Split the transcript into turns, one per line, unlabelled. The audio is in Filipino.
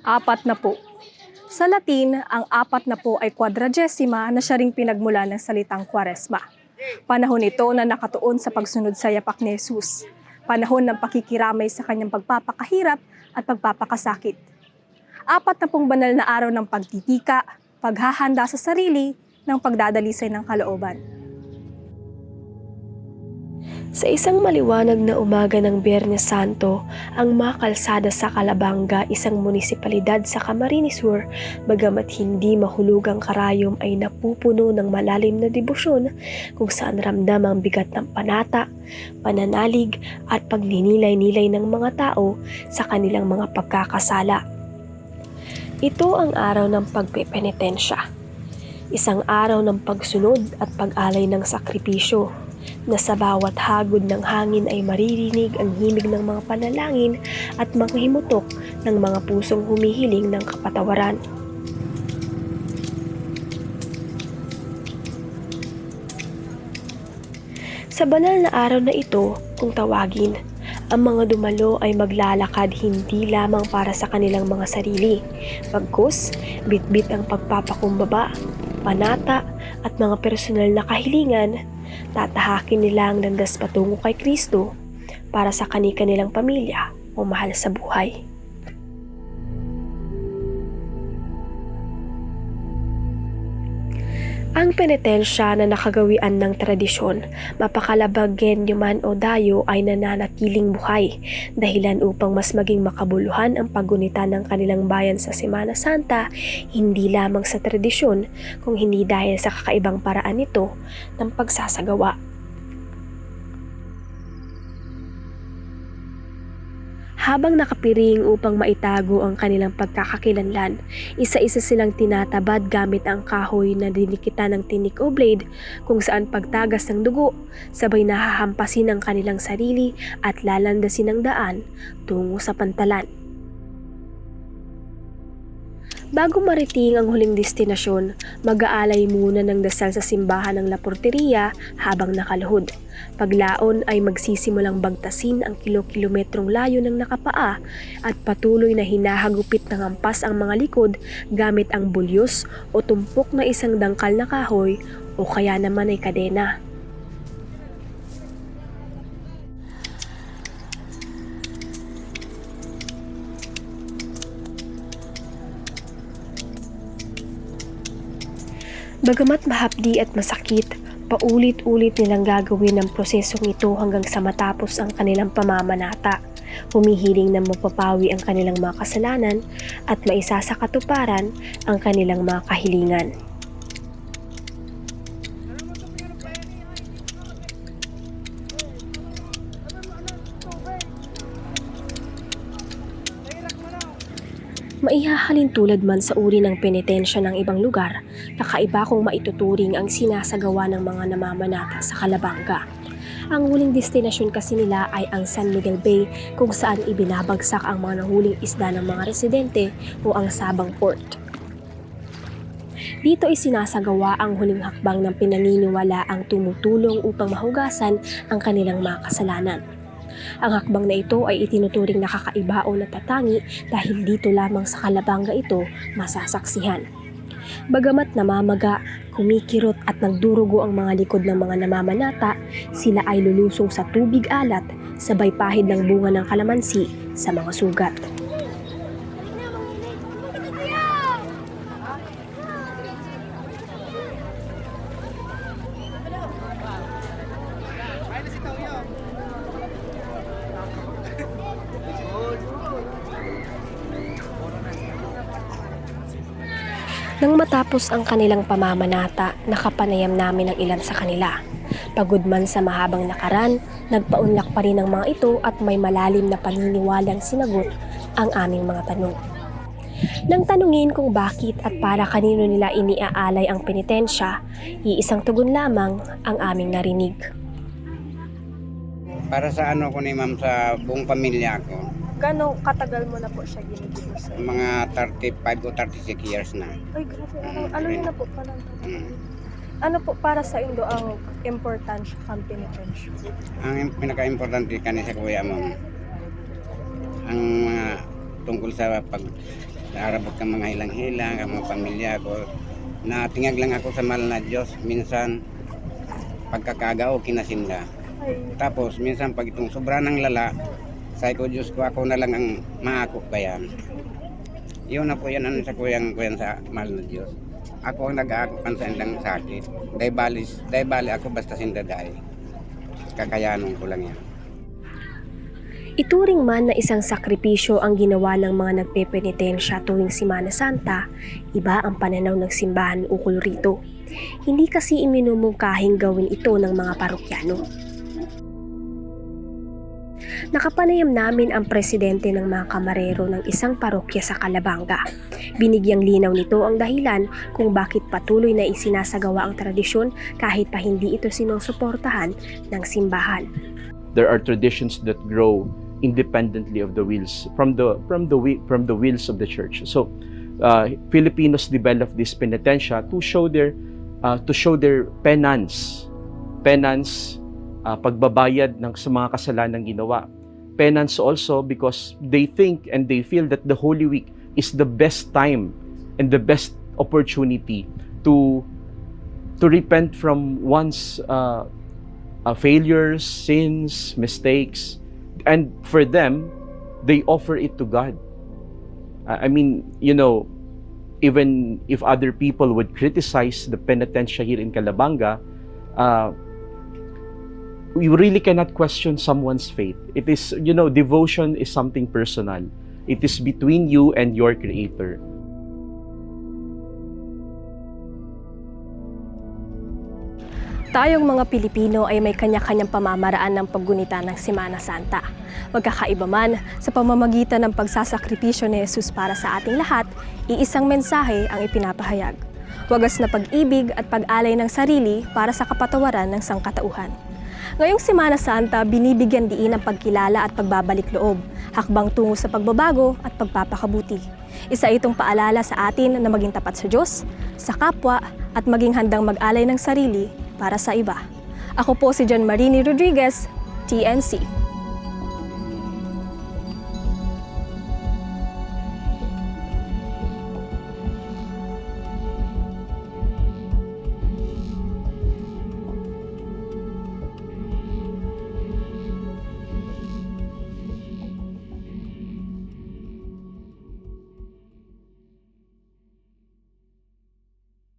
Apat na po. Sa Latin, ang apat na po ay quadragesima na siya ring pinagmula ng salitang kwaresma. Panahon ito na nakatuon sa pagsunod sa yapak ni Jesus. Panahon ng pakikiramay sa kanyang pagpapakahirap at pagpapakasakit. Apat na pong banal na araw ng pagtitika, paghahanda sa sarili, ng pagdadalisay ng kalooban.
Sa isang maliwanag na umaga ng Biyernes Santo, ang mga kalsada sa Calabanga, isang munisipalidad sa Camarines Sur, bagamat hindi mahulugang karayom ay napupuno ng malalim na debosyon kung saan ramdam ang bigat ng panata, pananalig at pagninilay-nilay ng mga tao sa kanilang mga pagkakasala. Ito ang araw ng pagpepenitensya. Isang araw ng pagsunod at pag-alay ng sakripisyo na sa bawat hagod ng hangin ay maririnig ang himig ng mga panalangin at mga ng mga pusong humihiling ng kapatawaran. Sa banal na araw na ito, kung tawagin, ang mga dumalo ay maglalakad hindi lamang para sa kanilang mga sarili. Pagkus, bitbit ang pagpapakumbaba, panata at mga personal na kahilingan, tatahakin nila ang landas patungo kay Kristo para sa kani-kanilang pamilya o mahal sa buhay. Ang penitensya na nakagawian ng tradisyon, mapakalabagin man o dayo ay nananatiling buhay, dahilan upang mas maging makabuluhan ang paggunita ng kanilang bayan sa Semana Santa, hindi lamang sa tradisyon, kung hindi dahil sa kakaibang paraan nito ng pagsasagawa. Habang nakapiring upang maitago ang kanilang pagkakakilanlan, isa-isa silang tinatabad gamit ang kahoy na dinikitan ng tinik o blade kung saan pagtagas ng dugo, sabay nahahampasin ang kanilang sarili at lalandasin ang daan tungo sa pantalan. Bago mariting ang huling destinasyon, mag-aalay muna ng dasal sa simbahan ng Laporteria habang nakaluhod. Paglaon ay magsisimulang bagtasin ang kilo-kilometrong layo ng nakapaa at patuloy na hinahagupit ng hampas ang mga likod gamit ang bulyos o tumpok na isang dangkal na kahoy o kaya naman ay kadena. Bagamat mahapdi at masakit, paulit-ulit nilang gagawin ang prosesong ito hanggang sa matapos ang kanilang pamamanata. Humihiling na mapapawi ang kanilang mga kasalanan at maisa sa katuparan ang kanilang mga kahilingan. Maihahalin tulad man sa uri ng penitensya ng ibang lugar, kakaiba kung maituturing ang sinasagawa ng mga namamanata sa Kalabanga. Ang huling destinasyon kasi nila ay ang San Miguel Bay kung saan ibinabagsak ang mga nahuling isda ng mga residente o ang Sabang Port. Dito ay sinasagawa ang huling hakbang ng pinaniniwala ang tumutulong upang mahugasan ang kanilang mga kasalanan. Ang hakbang na ito ay itinuturing nakakaiba o natatangi dahil dito lamang sa Kalabanga ito masasaksihan. Bagamat namamaga, kumikirot at nagdurugo ang mga likod ng mga namamanata, sila ay lulusong sa tubig alat sabay pahid ng bunga ng kalamansi sa mga sugat. Nang matapos ang kanilang pamamanata, nakapanayam namin ang ilan sa kanila. Pagod man sa mahabang nakaran, nagpaunlak pa rin ang mga ito at may malalim na paniniwalang sinagot ang aming mga tanong. Nang tanungin kung bakit at para kanino nila iniaalay ang penitensya, iisang tugon lamang ang aming narinig.
Para sa ano ko ni ma'am sa buong pamilya ko,
Gano'ng katagal mo na po siya ginigilo sa
mga 35 o 36 years na.
Ay, grabe. Ano, ano yun na po pala?
Mm.
Ano po para sa Indo ang importansya ng penitensya?
Ang pinaka-importante kani sa kuya ma'am, ang mga tungkol sa pag Arabot ka mga hilang-hilang, ang mga pamilya ko. Natingag lang ako sa mahal na Diyos. Minsan, pagkakagao, kinasinda. Tapos, minsan pag itong sobra ng lala, sabi ko, Diyos ko, ako na lang ang maako pa yan. Yun na po yan, ano sa kuyang, kuyang sa mahal na Diyos. Ako ang nag-aako sa ilang sakit. Dahil bali, dahil bali ako basta sindaday. Kakayanon ko lang yan.
Ituring man na isang sakripisyo ang ginawa ng mga nagpepenitensya tuwing Simana Santa, iba ang pananaw ng simbahan ukol rito. Hindi kasi iminumungkahing gawin ito ng mga parokyano. Nakapanayam namin ang presidente ng mga kamarero ng isang parokya sa Calabanga. Binigyang linaw nito ang dahilan kung bakit patuloy na isinasagawa ang tradisyon kahit pa hindi ito sinusuportahan ng simbahan.
there are traditions that grow independently of the wheels from the from the from the wheels of the church. So uh, Filipinos developed this penitensya to show their uh, to show their penance, penance, uh, pagbabayad ng sa mga kasalanan ginawa. Penance also because they think and they feel that the Holy Week is the best time and the best opportunity to to repent from one's uh, uh, failures, sins, mistakes, and for them, they offer it to God. I I mean, you know, even if other people would criticize the penitensya here in Calabanga, uh, we really cannot question someone's faith. It is, you know, devotion is something personal. It is between you and your Creator.
Tayong mga Pilipino ay may kanya-kanyang pamamaraan ng paggunita ng Semana Santa. Magkakaiba man sa pamamagitan ng pagsasakripisyo ni Jesus para sa ating lahat, iisang mensahe ang ipinapahayag. Wagas na pag-ibig at pag-alay ng sarili para sa kapatawaran ng sangkatauhan. Ngayong Semana Santa, binibigyan diin ang pagkilala at pagbabalik loob, hakbang tungo sa pagbabago at pagpapakabuti. Isa itong paalala sa atin na maging tapat sa Diyos, sa kapwa, at maging handang mag-alay ng sarili para sa iba. Ako po si John Marini Rodriguez, TNC.